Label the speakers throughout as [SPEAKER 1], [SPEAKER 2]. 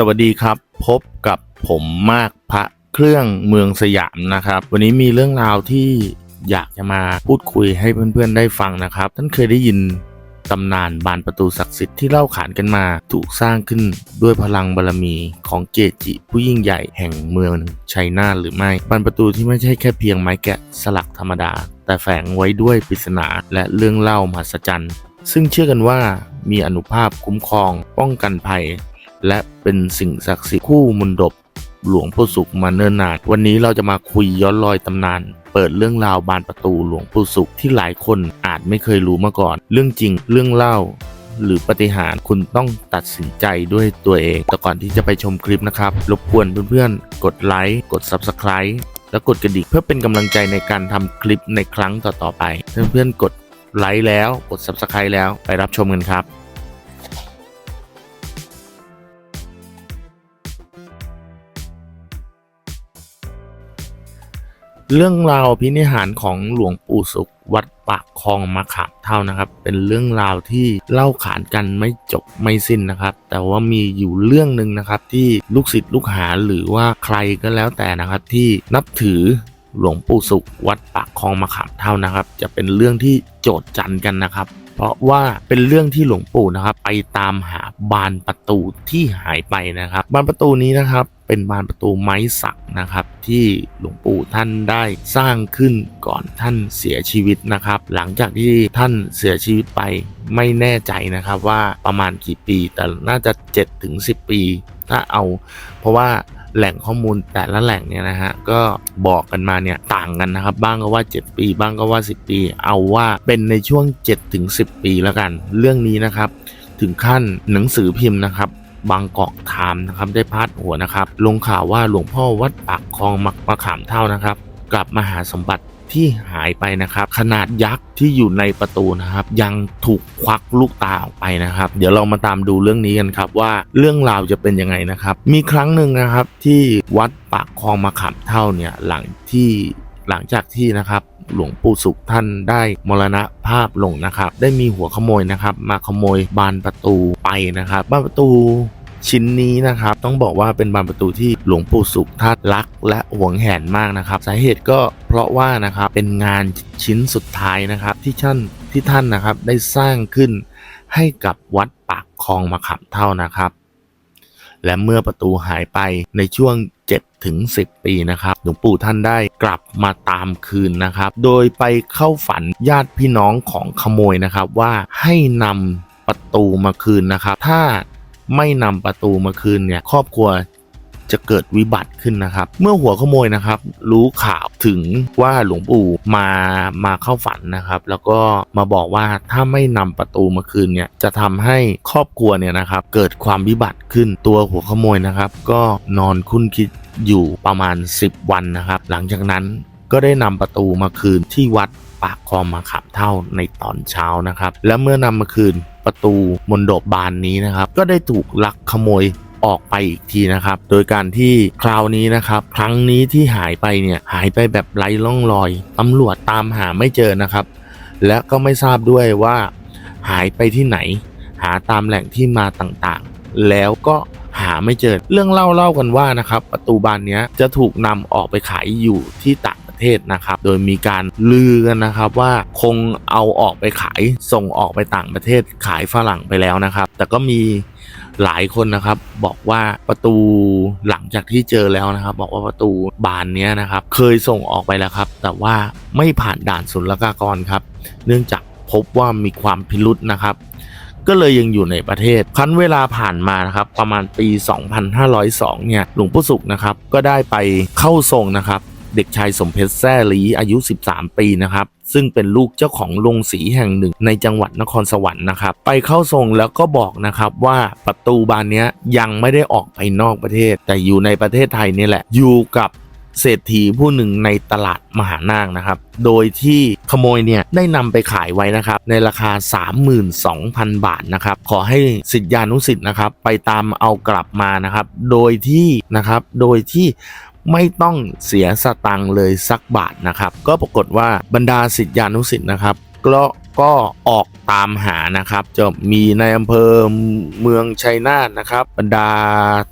[SPEAKER 1] สวัสดีครับ พบกับผมมากพระเครื่องเมืองสยามนะครับ วันนี้มีเรื่องราวที่อยากจะมาพูดคุยให้เพื่อนๆได้ฟังนะครับท่านเคยได้ยินตำนานบานประตูศักดิ์สิทธิ์ที่เล่าขานกันมาถูกสร้างขึ้นด้วยพลังบารมีของเกจิผู้ยิ่งใหญ่แห่งเมืองชัยนาทหรือไม่บานประตูที่ไม่ใช่แค่เพียงไม้แกะสลักธรรมดา แต่แฝงไว้ด้วยปริศนาและเรื่องเล่ามหัศจรรย์ซึ่งเชื่อกันว่ามีอนุภาพคุ้มครอง ป้องกันภัย และเป็นสิ่งศักดิ์สิทธิ์คู่มนดบหลวงปู่สุขมาเนิ่นนาน วันนี้เราจะมาคุยย้อนรอยตำนาน เปิดเรื่องราวบานประตูหลวงปู่สุขที่หลายคนอาจไม่เคยรู้มาก่อน เรื่องจริงเรื่องเล่า หรือปาฏิหารย์คุณต้องตัดสินใจด้วยตัวเอง แต่ก่อนที่จะไปชมคลิปนะครับ รบกวนเพื่อนๆ กดไลค์กด Subscribe แล้วกดกระดิ่งเพื่อเป็นกำลังใจในการทำคลิปในครั้งต่อๆไป เพื่อนๆกดไลค์แล้วกด Subscribe แล้วไปรับชมกันครับ เรื่องราวพินิหารของหลวงปู่สุขวัดปากคลองมะขามเท่านะครับ เป็นเรื่องราวที่เล่าขานกันไม่จบไม่สิ้นนะครับ แต่ว่ามีอยู่เรื่องหนึ่งนะครับ ที่ลูกศิษย์ลูกหาหรือว่าใครก็แล้วแต่นะครับ ที่นับถือหลวงปู่สุขวัดปากคลองมะขามเท่านะครับ จะเป็นเรื่องที่โจทย์จันกันนะครับ เพราะว่าเป็นเรื่องที่หลวงปู่นะครับ ไปตามหาบานประตูที่หายไปนะครับ บานประตูนี้นะครับ เป็นบานประตูไม้สักนะครับ ที่หลวงปู่ท่านได้สร้างขึ้นก่อนท่านเสียชีวิตนะครับ หลังจากที่ท่านเสียชีวิตไปไม่แน่ใจนะครับว่าประมาณกี่ปี แต่น่าจะ7ถึง10 ปี ถ้าเอา เพราะว่าแหล่งข้อมูลแต่ละแหล่งเนี่ยนะฮะก็บอกกันมาเนี่ยต่างกันนะครับ บ้างก็ว่า 7 ปี บ้างก็ว่า 10 ปี เอาว่าเป็นในช่วง7ถึง10 ปีแล้วกัน เรื่องนี้นะครับ ถึงขั้นหนังสือพิมพ์นะครับ บางกอกไทม์นะครับได้พาดหัวนะครับ ลงข่าวว่าหลวงพ่อวัดปากคลองมักมะขามเท่านะครับ กลับมาหาสมบัติที่หายไปนะครับ ขนาดยักษ์ที่อยู่ในประตูนะครับ ยังถูกควักลูกตาออกไปนะครับ เดี๋ยวเรามาตามดูเรื่องนี้กันครับว่าเรื่องราวจะเป็นยังไงนะครับ มีครั้งหนึ่งนะครับที่วัดปากคลองมะขามเท่าเนี่ยหลังที่หลังจากที่นะครับ หลวงปู่สุขท่านได้มรณภาพลงนะครับ ได้มีหัวขโมยนะครับ มาขโมยบานประตูไปนะครับ บานประตูชิ้นนี้นะครับ ต้องบอกว่าเป็นบานประตูที่หลวงปู่สุขท่านรักและหวงแหนมากนะครับ สาเหตุก็เพราะว่านะครับเป็นงานชิ้นสุดท้ายนะครับ ที่ท่านที่ท่านนะครับได้สร้างขึ้นให้กับวัดปากคลองมะขามเท่านะครับ และเมื่อประตูหายไปในช่วง 7 ถึง 10 ปีนะครับหลวงปู่ท่านได้กลับมาตามคืนนะครับ โดยไปเข้าฝันญาติพี่น้องของขโมยนะครับว่าให้นำประตูมาคืนนะครับ ถ้าไม่นำประตูมาคืนเนี่ยครอบครัว จะเกิดวิบัติขึ้นนะครับ เมื่อหัวขโมยนะครับ รู้ข่าวถึงว่าหลวงปู่มามาเข้าฝันนะครับ แล้วก็มาบอกว่าถ้าไม่นำประตูมาคืนเนี่ยจะทำให้ครอบครัวเนี่ยนะครับ เกิดความวิบัติขึ้นตัวหัวขโมยนะครับ ก็นอนคุ้นคิดอยู่ประมาณ 10 วันนะครับ หลังจากนั้นก็ได้นำประตูมาคืนที่วัดปากคลองมาขับเท่าในตอนเช้านะครับ และเมื่อนำมาคืนประตูมนดบบานนี้นะครับ ก็ได้ถูกลักขโมย ออกไปอีกทีนะครับ โดยการที่คราวนี้นะครับ ครั้งนี้ที่หายไปเนี่ยหายไปแบบไร้ร่องรอยตำรวจตามหาไม่เจอนะครับ และก็ไม่ทราบด้วยว่า หายไปที่ไหน หาตามแหล่งที่มาต่างๆ แล้วก็หาไม่เจอเรื่องเล่าเล่ากันว่านะครับ ประตูบานนี้จะถูกนำออกไปขายอยู่ที่ต่างประเทเทศนะครับ โดยมีการลือกันนะครับว่าคงเอาออกไปขายส่งออกไปต่างประเทศขายฝรั่งไปแล้วนะครับ แต่ก็มี หลายคนนะครับ บอกว่าประตูหลังจากที่เจอแล้วนะครับ บอกว่าประตูบานนี้นะครับ เคยส่งออกไปแล้วครับ แต่ว่าไม่ผ่านด่านศุลกากรครับ เนื่องจากพบว่ามีความพิรุษนะครับ ก็เลยยังอยู่ในประเทศคั้นเวลาผ่านมานะครับ ประมาณปี 2502 เนี่ยหลวงปู่สุขนะครับ ก็ได้ไปเข้าทรงนะครับ เด็กชายสมเพชรแซ่ลีอายุ 13 ปีนะครับ ซึ่งเป็นลูกเจ้าของโรงสีแห่งหนึ่งในจังหวัดนครสวรรค์นะครับ ไปเข้าทรงแล้วก็บอกนะครับว่าประตูบานนี้ยังไม่ได้ออกไปนอกประเทศ แต่อยู่ในประเทศไทยนี่แหละ อยู่กับเศรษฐีผู้หนึ่งในตลาดมหานาคนะครับ โดยที่ขโมยเนี่ยได้นำไปขายไว้นะครับ ในราคา 32,000 บาทนะครับ ขอให้สิทธิานุสิทธิ์นะครับ ไปตามเอากลับมานะครับ โดยที่นะครับ โดยที่ ไม่ต้องเสียสตังค์เลยสักบาทนะครับ ก็ปรากฏว่าบรรดาสิทธิานุสิทธิ์นะครับก็ก็ออกตามหานะครับ จะมีในอำเภอเมืองชัยนาทนะครับ บรรดา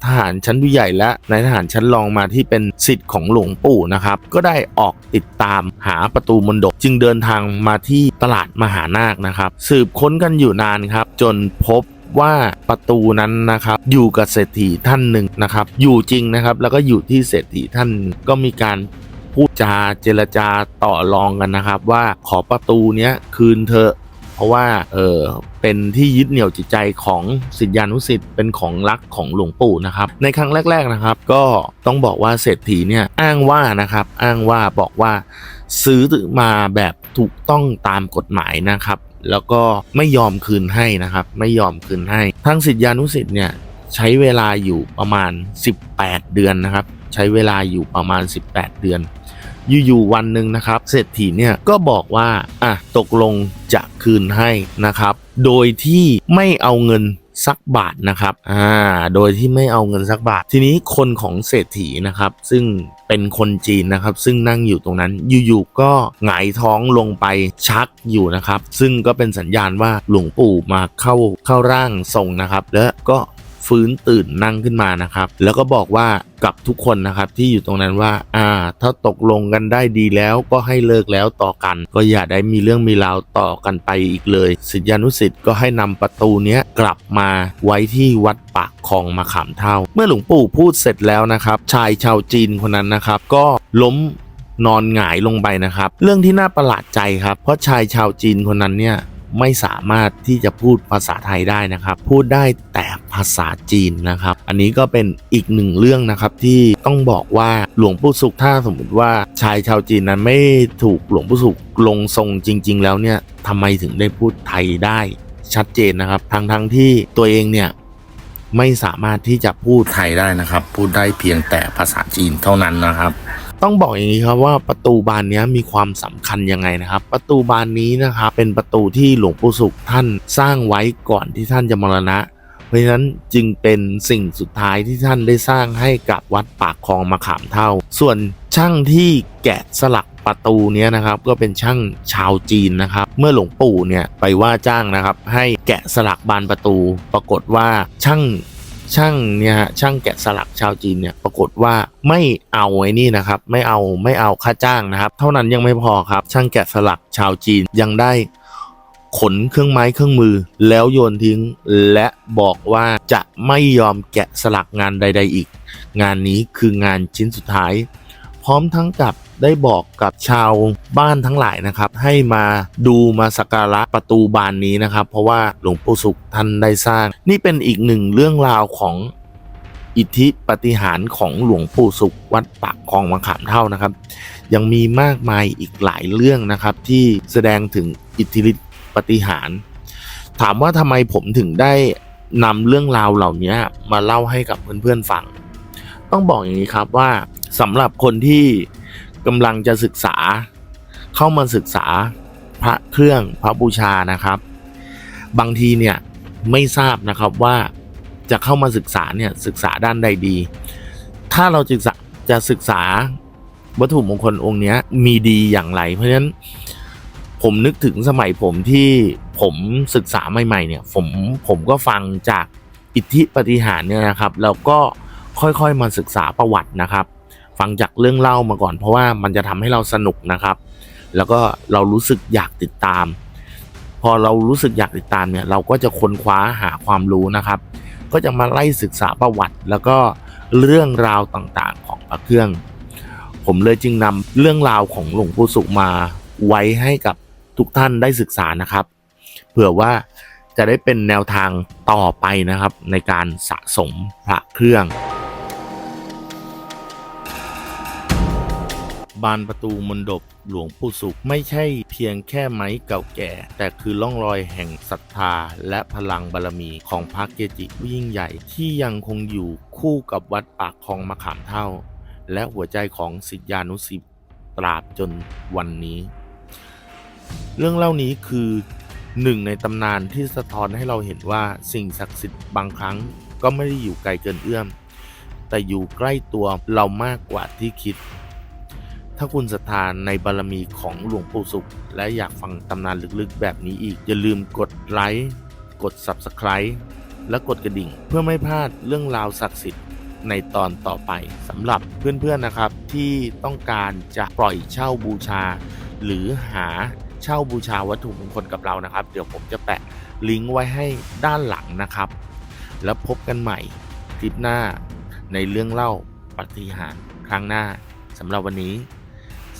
[SPEAKER 1] ทหารชั้นผู้ใหญ่และนายทหารชั้นรองมาที่เป็นสิทธิ์ของหลวงปู่นะครับ ก็ได้ออกติดตามหาประตูมนดกจึงเดินทางมาที่ตลาดมหานาคนะครับ สืบค้นกันอยู่นานครับ จนพบ ว่าประตูนั้นนะครับอยู่กับเศรษฐีท่านหนึ่งนะครับ อยู่จริงนะครับแล้วก็อยู่ที่เศรษฐีท่านก็มีการพูดจาเจรจาต่อรองกันนะครับ ว่าขอประตูเนี้ยคืนเถอะเพราะว่าเออเป็นที่ยึดเหนี่ยวจิตใจของสิทธิานุสิทธิ์เป็นของรักของหลวงปู่นะครับ ในครั้งแรก ๆนะครับ ก็ต้องบอกว่าเศรษฐีเนี่ยอ้างว่านะครับ อ้างว่าบอกว่าซื้อมาแบบถูกต้องตามกฎหมายนะครับ แล้วก็ไม่ยอมคืนให้นะครับ ไม่ยอมคืนให้ทางสิทธิานุสิทธิ์เนี่ยใช้เวลาอยู่ประมาณ 18 เดือนนะครับ ใช้เวลาอยู่ประมาณ 18 เดือน อยู่ๆวันหนึ่งนะครับ เศรษฐีเนี่ยก็บอกว่าอะตกลงจะคืนให้นะครับ โดยที่ไม่เอาเงิน สักบาทนะครับ อ่า โดยที่ไม่เอาเงินสักบาท ทีนี้คนของเศรษฐีนะครับ ซึ่งเป็นคนจีนนะครับ ซึ่งนั่งอยู่ตรงนั้น อยู่ๆ ก็หงายท้องลงไปชักอยู่นะครับ ซึ่งก็เป็นสัญญาณว่าหลวงปู่มาเข้าเข้าร่างทรงนะครับ แล้วก็ ฟื้นตื่นนั่งขึ้นมานะครับ แล้วก็บอกว่ากับทุกคนนะครับที่อยู่ตรงนั้นว่า อ่า ถ้าตกลงกันได้ดีแล้วก็ให้เลิกแล้วต่อกัน ก็อย่าได้มีเรื่องมีราวต่อกันไปอีกเลยสิทธิานุสิทธิ์ก็ให้นำประตูเนี้ยกลับมาไว้ที่วัดปากคลองมาขามเท่า เมื่อหลวงปู่พูดเสร็จแล้วนะครับ ชายชาวจีนคนนั้นนะครับ ก็ล้มนอนหงายลงไปนะครับ เรื่องที่น่าประหลาดใจครับ เพราะชายชาวจีนคนนั้นเนี่ย ไม่สามารถที่จะพูดภาษาไทยได้นะครับ พูดได้แต่ภาษาจีนนะครับ อันนี้ก็เป็นอีกหนึ่งเรื่องนะครับที่ต้องบอกว่าหลวงปู่สุขถ้าสมมติว่าชายชาวจีนนั้นไม่ถูกหลวงปู่สุขลงทรงจริง ๆ แล้วเนี่ยทำไมถึงได้พูดไทยได้ชัดเจนนะครับ ทั้งทั้งๆที่ตัวเองเนี่ยไม่สามารถที่จะพูดไทยได้นะครับ พูดได้เพียงแต่ภาษาจีนเท่านั้นนะครับ ต้องบอกอย่างนี้ครับว่าประตูบานนี้มีความสำคัญยังไงนะครับ ประตูบานนี้นะครับเป็นประตูที่หลวงปู่สุขท่านสร้างไว้ก่อนที่ท่านจะมรณะ เพราะฉะนั้นจึงเป็นสิ่งสุดท้ายที่ท่านได้สร้างให้กับวัดปากคลองมะขามเท่า ส่วนช่างที่แกะสลักประตูเนี้ยนะครับก็เป็นช่างชาวจีนนะครับ เมื่อหลวงปู่เนี่ยไปว่าจ้างนะครับ ให้แกะสลักบานประตู ปรากฏว่าช่าง ช่างเนี่ยฮะช่างแกะสลักชาวจีนเนี่ยปรากฏว่าไม่เอาไอ้นี่นะครับ ไม่เอาไม่เอาค่าจ้างนะครับ เท่านั้นยังไม่พอครับ ช่างแกะสลักชาวจีนยังได้ขนเครื่องไม้เครื่องมือ แล้วโยนทิ้งและบอกว่าจะไม่ยอมแกะสลักงานใด ๆ อีก งานนี้คืองานชิ้นสุดท้าย พร้อมทั้งกับ ได้บอกกับชาวบ้านทั้งหลายนะครับ ให้มาดูมาสักการะประตูบานนี้นะครับ เพราะว่าหลวงปู่สุขท่านได้สร้าง นี่เป็นอีกหนึ่งเรื่องราวของอิทธิปฏิหารของหลวงปู่สุขวัดปากคลองมะขามเท่านะครับ ยังมีมากมายอีกหลายเรื่องนะครับ ที่แสดงถึงอิทธิฤทธิปฏิหาร ถามว่าทำไมผมถึงได้นำเรื่องราวเหล่านี้มาเล่าให้กับเพื่อนๆฟัง ต้องบอกอย่างนี้ครับว่าสำหรับคนที่ กำลังจะศึกษา เข้ามาศึกษาพระเครื่องพระบูชานะครับ บางทีเนี่ยไม่ทราบนะครับว่าจะเข้ามาศึกษาเนี่ยศึกษาด้านใดดี ถ้าเราศึกษาจะศึกษาวัตถุมงคลองค์นี้มีดีอย่างไร เพราะฉะนั้นผมนึกถึงสมัยผมที่ผมศึกษาใหม่ๆเนี่ยผมผมก็ฟังจากอิทธิปฏิหารเนี่ยนะครับ แล้วก็ค่อยๆมาศึกษาประวัตินะครับ ฟังจากเรื่องเล่ามาก่อน เพราะว่ามันจะทำให้เราสนุกนะครับ แล้วก็เรารู้สึกอยากติดตาม พอเรารู้สึกอยากติดตามเนี่ย เราก็จะค้นคว้าหาความรู้นะครับ ก็จะมาไล่ศึกษาประวัติ แล้วก็เรื่องราวต่างๆของพระเครื่อง ผมเลยจึงนำเรื่องราวของหลวงปู่สุมาไว้ให้กับทุกท่านได้ศึกษานะครับ เผื่อว่าจะได้เป็นแนวทางต่อไปนะครับ ในการสะสมพระเครื่อง บานประตูมณฑปหลวงปู่สุขไม่ใช่เพียงแค่ไม้เก่าแก่ แต่คือล่องรอยแห่งศรัทธา และพลังบารมีของพระเกจิผู้ยิ่งใหญ่ ที่ยังคงอยู่คู่กับวัดปากคลองมะขามเท่า และหัวใจของศิษยานุศิษย์ตราบจนวันนี้ เรื่องเล่านี้คือหนึ่งในตำนานที่สะท้อนให้เราเห็นว่าสิ่งศักดิ์สิทธิ์บางครั้งก็ไม่ได้อยู่ไกลเกินเอื้อม แต่อยู่ใกล้ตัวเรามากกว่าที่คิด ถ้าคุณศรัทธาในบารมีของหลวงปู่สุข และอยากฟังตำนานลึกๆ แบบนี้อีก อย่าลืมกดไลค์กด Subscribe และกดกระดิ่ง เพื่อไม่พลาดเรื่องราวศักดิ์สิทธิ์ในตอนต่อไปสำหรับเพื่อนๆนะครับ ที่ต้องการจะปล่อยเช่าบูชา หรือหาเช่าบูชาวัตถุมงคลกับเรานะครับ เดี๋ยวผมจะแปะลิงก์ไว้ให้ด้านหลังนะครับ แล้วพบกันใหม่คลิปหน้าในเรื่องเล่าปฏิหารครั้งหน้าสำหรับวันนี้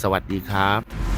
[SPEAKER 1] สวัสดีครับ